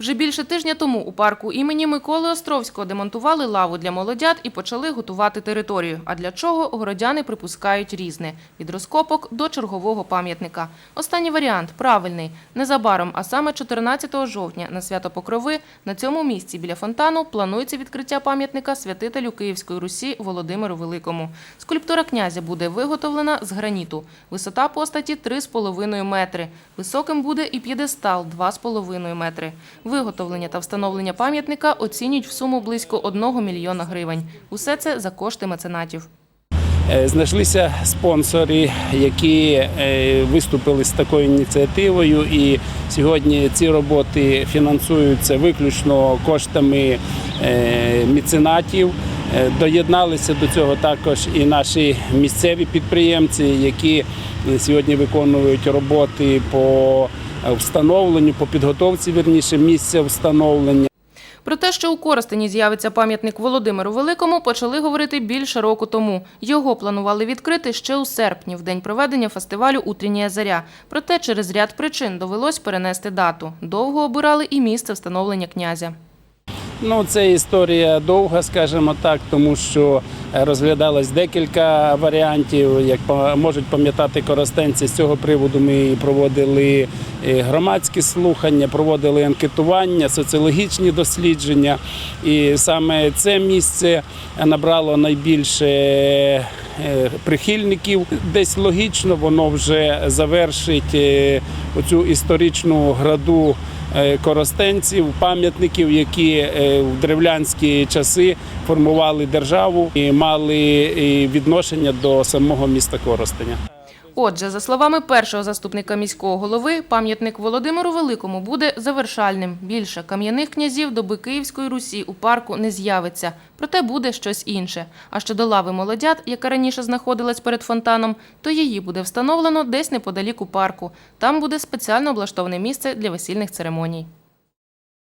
Вже більше тижня тому у парку імені Миколи Островського демонтували лаву для молодят і почали готувати територію. А для чого городяни припускають різне – від розкопок до чергового пам'ятника. Останній варіант – правильний. Незабаром, а саме 14 жовтня на свято Покрови на цьому місці біля фонтану планується відкриття пам'ятника святителю Київської Русі Володимиру Великому. Скульптура князя буде виготовлена з граніту. Висота постаті 3,5 метри. Високим буде і п'єдестал 2,5 метри. Виготовлення та встановлення пам'ятника оцінюють в суму близько 1 мільйона гривень. Усе це за кошти меценатів. Е, Знайшлися спонсори, які е, виступили з такою ініціативою, і сьогодні ці роботи фінансуються виключно коштами е, меценатів. Доєдналися до цього також і наші місцеві підприємці, які сьогодні виконують роботи по встановленню, по підготовці вірніше місця встановлення. Про те, що у Коростені з'явиться пам'ятник Володимиру Великому, почали говорити більше року тому. Його планували відкрити ще у серпні, в день проведення фестивалю «Утріння заря». Проте через ряд причин довелось перенести дату. Довго обирали і місце встановлення князя. Ну, це історія довга, скажімо так, тому що е, розглядалось декілька варіантів. Як можуть пам'ятати коростенці, з цього приводу ми проводили е, громадські слухання, проводили анкетування, соціологічні дослідження. І саме це місце набрало найбільше е, прихильників. Десь логічно воно вже завершить оцю історичну граду коростенців, пам'ятників, які е, в древлянські часи формували державу і мали е, відношення до самого міста Коростеня. Отже, за словами першого заступника міського голови, пам'ятник Володимиру Великому буде завершальним. Більше кам'яних князів доби Київської Русі у парку не з'явиться. Проте буде щось інше. А щодо лави молодят, яка раніше знаходилась перед фонтаном, то її буде встановлено десь неподалік у парку. Там буде спеціально облаштоване місце для весільних церемоній.